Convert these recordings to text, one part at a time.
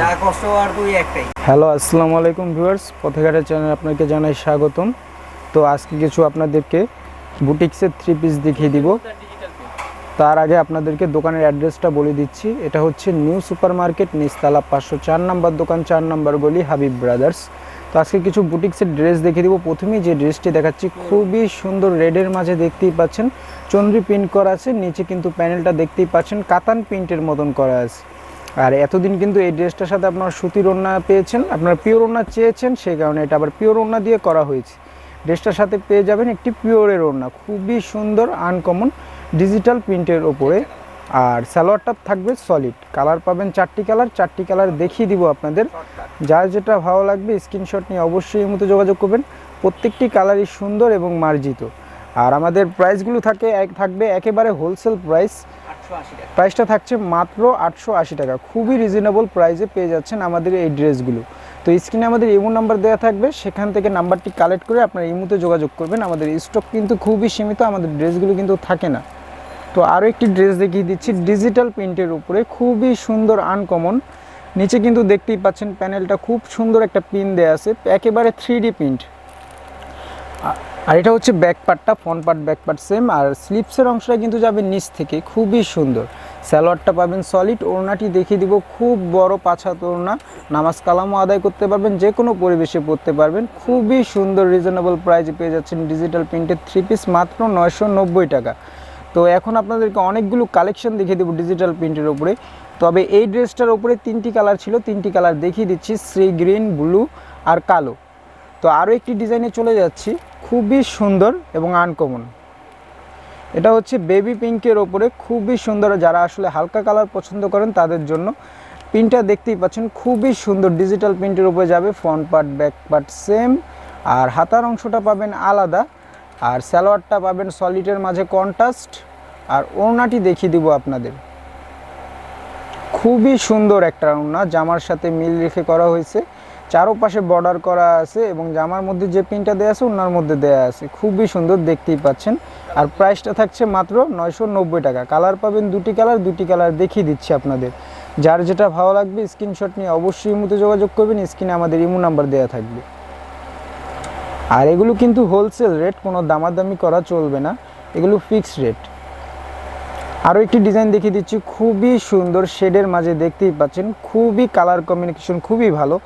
যা কষ্ট আর একটাই। হ্যালো, আসসালামু আলাইকুম ভিউয়ার্স, পথেঘাটের চ্যানেল আপনাকে জানাই স্বাগতম। তো আজকে কিছু আপনাদেরকে বুটিক্সের থ্রি পিস দেখিয়ে দিব। তার আগে আপনাদেরকে দোকানের অ্যাড্রেসটা বলে দিচ্ছি। এটা হচ্ছে নিউ সুপার মার্কেট নিস্তালা পাঁচশো চার নাম্বার দোকান, চার নাম্বার গলি, হাবিব ব্রাদার্স। তো আজকে কিছু বুটিক্সের ড্রেস দেখিয়ে দিব। প্রথমেই যে ড্রেসটি দেখাচ্ছি, খুবই সুন্দর রেডের মাঝে দেখতেই পাচ্ছেন। চন্দ্রি প্রিন্ট করা আছে, নিচে কিন্তু প্যানেলটা দেখতেই পাচ্ছেন। কাতান প্রিন্টের মতন করা আছে। আর এতদিন কিন্তু এই ড্রেসটার সাথে আপনারা সুতির ওড়না পেয়েছেন, আপনারা পিওর ওড়না চেয়েছেন, সেই কারণে এটা আবার পিওর ওড়না দিয়ে করা হয়েছে। ড্রেসটার সাথে পেয়ে যাবেন একটি পিওরের ওড়না, খুবই সুন্দর আনকমন ডিজিটাল প্রিন্টের ওপরে। আর সালোয়ারটা থাকবে সলিড কালার পাবেন চারটি কালার চারটি কালার দেখিয়ে দিব আপনাদের। যার যেটা ভালো লাগবে স্ক্রিনশট নিয়ে অবশ্যই এই মতো যোগাযোগ করবেন। প্রত্যেকটি কালারই সুন্দর এবং মার্জিত। আর আমাদের প্রাইসগুলো থাকে, এক, থাকবে একেবারে হোলসেল প্রাইস প্রাইসটা থাকছে মাত্র আটশো আশি টাকা। খুবই রিজনেবল প্রাইসে পেয়ে যাচ্ছেন আমাদের এই ড্রেসগুলো। তো স্ক্রিনে আমাদের ইমো নাম্বার দেওয়া থাকবে, সেখান থেকে নাম্বারটি কালেক্ট করে আপনার ইমোতে যোগাযোগ করবেন। আমাদের স্টক কিন্তু খুবই সীমিত, আমাদের ড্রেসগুলো কিন্তু থাকে না। তো আরও একটি ড্রেস দেখিয়ে দিচ্ছি ডিজিটাল প্রিন্টের উপরে। খুবই সুন্দর আনকমন নিচে কিন্তু দেখতেই পাচ্ছেন প্যানেলটা খুব সুন্দর একটা পিন দেওয়া আছে। একেবারে থ্রি ডি প্রিন্ট আর এটা হচ্ছে ব্যাক পার্টটা front part back part same আর স্লিপসের অংশটা কিন্তু যাবে নিচ থেকে, খুবই সুন্দর। স্যালোয়ারটা পাবেন সলিড ওড়নাটি দেখিয়ে দিব, খুব বড় পাছাত ওড়না, নামাজ কালামও আদায় করতে পারবেন যে কোনো পরিবেশে পড়তে পারবেন, খুবই সুন্দর রিজনেবল প্রাইজে পেয়ে যাচ্ছেন ডিজিটাল প্রিন্টের থ্রি পিস মাত্র নয়শো নব্বই টাকা। তো এখন আপনাদেরকে অনেকগুলো কালেকশন দেখিয়ে দেবো ডিজিটাল প্রিন্টের উপরে। তবে এই ড্রেসটার উপরে তিনটি কালার ছিল, তিনটি কালার দেখিয়ে দিচ্ছি সি গ্রিন ব্লু আর কালো। তো আরও একটি ডিজাইনে চলে যাচ্ছি। খুবই সুন্দর এবং আনকমন এটা হচ্ছে বেবি পিঙ্কের ওপরে খুবই সুন্দর, যারা আসলে হালকা কালার পছন্দ করেন তাদের জন্য। প্রিন্টটা দেখতেই পাচ্ছেন, খুবই সুন্দর ডিজিটাল প্রিন্টের উপরে যাবে front part back part same আর হাতার অংশটা পাবেন আলাদা, আর স্যালোয়ারটা পাবেন সলিডের মাঝে কন্ট্রাস্ট আর ওড়নাটি দেখিয়ে দিব আপনাদের। খুবই সুন্দর একটা ওড়না, জামার সাথে মিল রেখে করা হয়েছে। চারোপাশে বর্ডার করা আছে এবং জামার মধ্যে যে পিনটা দেওয়া আছে, ওনার মধ্যে দেওয়া আছে। খুবই সুন্দর, দেখতেই পাচ্ছেন। আর প্রাইসটা থাকছে মাত্র নয়শো নব্বই টাকা। কালার পাবেন দুটি কালার দুটি কালার দেখিয়ে দিচ্ছি আপনাদের। যার যেটা ভালো লাগবে স্ক্রিনশট নিয়ে অবশ্যই ইমুতে যোগাযোগ করবেন। স্ক্রিনে আমাদের ইমো নাম্বার দেওয়া থাকবে। আর এগুলো কিন্তু হোলসেল রেট কোনো দামাদামি করা চলবে না। এগুলো ফিক্সড রেট আরও একটি ডিজাইন দেখিয়ে দিচ্ছি। খুবই সুন্দর শেডের মাঝে দেখতেই পাচ্ছেন। খুবই কালার কমিউনিকেশন খুবই ভালো।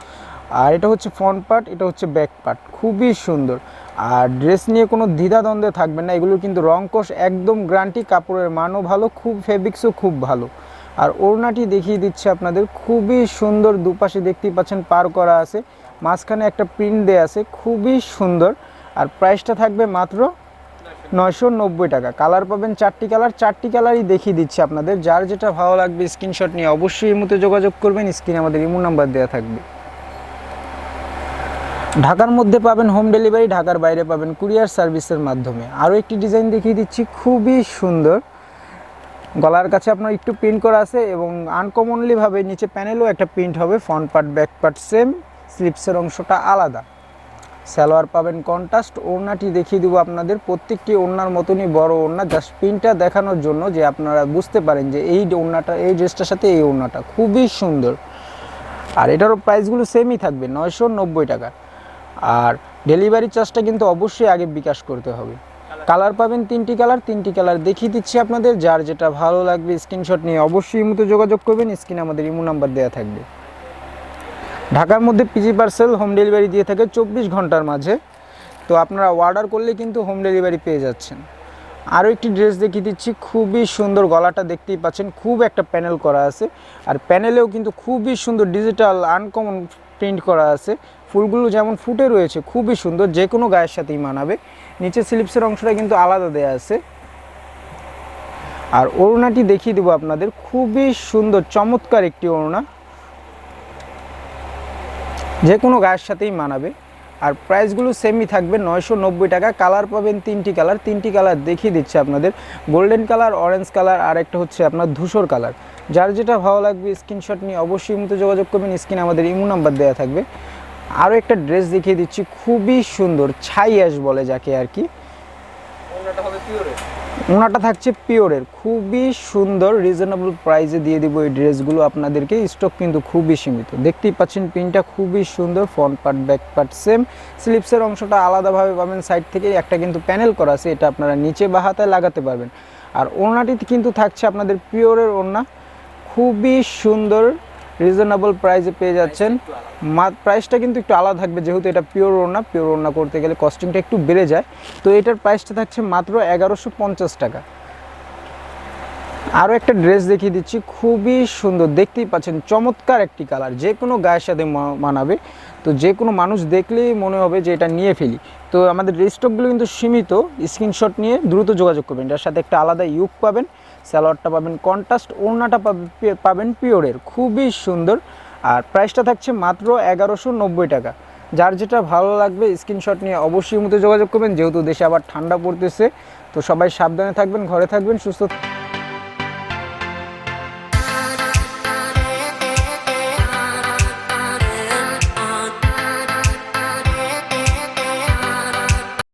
আর এটা হচ্ছে ফ্রন্ট পার্ট এটা হচ্ছে ব্যাক পার্ট খুবই সুন্দর। আর ড্রেস নিয়ে কোনো দ্বিধাদ্বন্দ্বে থাকবে না এগুলো কিন্তু রং কোষ একদম গ্রান্টি, কাপড়ের মানও ভালো, খুব ফেব্রিক্সও খুব ভালো। আর ওড়নাটি দেখিয়ে দিচ্ছে আপনাদের, খুবই সুন্দর দুপাশে দেখতেই পাচ্ছেন পার করা আছে, মাঝখানে একটা প্রিন্ট দেয়া আছে, খুবই সুন্দর। আর প্রাইসটা থাকবে মাত্র নয়শো নব্বই টাকা। কালার পাবেন চারটি কালার চারটি কালারই দেখিয়ে দিচ্ছে আপনাদের। যার যেটা ভালো লাগবে স্ক্রিনশট নিয়ে অবশ্যই এই মতো যোগাযোগ করবেন স্ক্রিনে আমাদের ইমো নাম্বার দেওয়া থাকবে। ঢাকার মধ্যে পাবেন হোম ডেলিভারি ঢাকার বাইরে পাবেন কুরিয়ার সার্ভিসের মাধ্যমে। আরও একটি ডিজাইন দেখিয়ে দিচ্ছি, খুবই সুন্দর। গলার কাছে আপনার একটু প্রিন্ট করা আছে এবং আনকমনলিভাবে নিচে প্যানেলও একটা প্রিন্ট হবে front part back part same স্লিপসের অংশটা আলাদা। সালোয়ার পাবেন কন্ট্রাস্ট ওড়নাটি দেখিয়ে দেবো আপনাদের, প্রত্যেকটি ওড়নার মতনই বড় ওড়না জাস্ট প্রিন্টটা দেখানোর জন্য যে আপনারা বুঝতে পারেন যে এই ওড়নাটা, এই ড্রেসটার সাথে এই ওড়নাটা, খুবই সুন্দর। আর এটারও প্রাইসগুলো সেমই থাকবে, নয়শো নব্বই টাকা। আর ডেলিভারি চার্জটা কিন্তু অবশ্যই আগে বিকাশ করতে হবে। কালার পাবেন তিনটি কালার তিনটি কালার দেখিয়ে দিচ্ছি আপনাদের। যার যেটা ভালো লাগবে স্ক্রিনশট নিয়ে অবশ্যই ইমোতে যোগাযোগ করবেন, স্ক্রিনে আমাদের ইমো নাম্বার দেওয়া থাকবে। ঢাকার মধ্যে পিজি পার্সেল হোম ডেলিভারি দিয়ে থাকে চব্বিশ ঘণ্টার মাঝে। তো আপনারা অর্ডার করলে কিন্তু হোম ডেলিভারি পেয়ে যাচ্ছেন। আরও একটি ড্রেস দেখিয়ে দিচ্ছি, খুবই সুন্দর গলাটা দেখতেই পাচ্ছেন, খুব একটা প্যানেল করা আছে। আর প্যানেলেও কিন্তু খুবই সুন্দর ডিজিটাল আনকমন প্রিন্ট করা আছে। ফুলগুলো যেমন ফুটে রয়েছে, খুবই সুন্দর, যে কোনো গায়ের সাথেই মানাবে। নিচে স্লিপসের অংশটা কিন্তু আলাদা দেয়া আছে। আর ওড়নাটি দেখিয়ে দেবো আপনাদের, খুবই সুন্দর, চমৎকার একটি ওড়না। যে কোনো গায়ের সাথেই মানাবে। আর প্রাইসগুলো সেমই থাকবে, নয়শো নব্বই টাকা। কালার পাবেন তিনটি কালার তিনটি কালার দেখিয়ে দিচ্ছে আপনাদের। গোল্ডেন কালার অরেঞ্জ কালার, আর একটা হচ্ছে আপনার ধূসর কালার। যার যেটা ভালো লাগবে স্ক্রিনশট নিয়ে অবশ্যই মতো যোগাযোগ করবেন। স্ক্রিনে আমাদের ইমো নাম্বার দেওয়া থাকবে। আরও একটা ড্রেস দেখিয়ে দিচ্ছি খুবই সুন্দর ছাই অ্যাশ বলে যাকে আর কি। ওনাটা থাকছে পিওরের খুবই সুন্দর রিজনেবল প্রাইসে দিয়ে দিব এই ড্রেসগুলো আপনাদেরকে স্টক কিন্তু খুবই সীমিত। দেখতেই পাচ্ছেন প্রিন্টটা খুবই সুন্দর front part back part same স্লিপসের অংশটা আলাদাভাবে পাবেন সাইড থেকে একটা কিন্তু প্যানেল করা আছে এটা আপনারা নিচে বা হাতায় লাগাতে পারবেন। আর ওড়নাটিতে কিন্তু থাকছে আপনাদের পিওরের ওড়না খুবই সুন্দর রিজনেবল প্রাইসে পেয়ে যাচ্ছেন। প্রাইসটা কিন্তু একটু আলাদা থাকবে, যেহেতু এটা পিওর ওড়না পিওর ওড়না করতে গেলে কস্টিংটা একটু বেড়ে যায়। তো এটার প্রাইসটা থাকছে মাত্র এগারোশো পঞ্চাশ টাকা। আরও একটা ড্রেস দেখিয়ে দিচ্ছি, খুবই সুন্দর। দেখতেই পাচ্ছেন, চমৎকার একটি কালার যে কোনো গায়ের সাথে মানাবে। তো যে কোনো মানুষ দেখলেই মনে হবে যে এটা নিয়ে ফেলি। তো আমাদের স্টকগুলো কিন্তু সীমিত। স্ক্রিনশট নিয়ে দ্রুত যোগাযোগ করবেন। এটার সাথে একটা আলাদা ইউক পাবেন। স্যালোয়ারটা পাবেন কন্ট্রাস্ট, ওড়নাটা পাবে- পাবেন পিওরের। খুবই সুন্দর। আর প্রাইসটা থাকছে মাত্র এগারোশো টাকা। যার যেটা ভালো লাগবে, স্ক্রিনশট নিয়ে অবশ্যই মতো যোগাযোগ করবেন। যেহেতু দেশে আবার ঠান্ডা পড়তেছে, তো সবাই সাবধানে থাকবেন, ঘরে থাকবেন, সুস্থ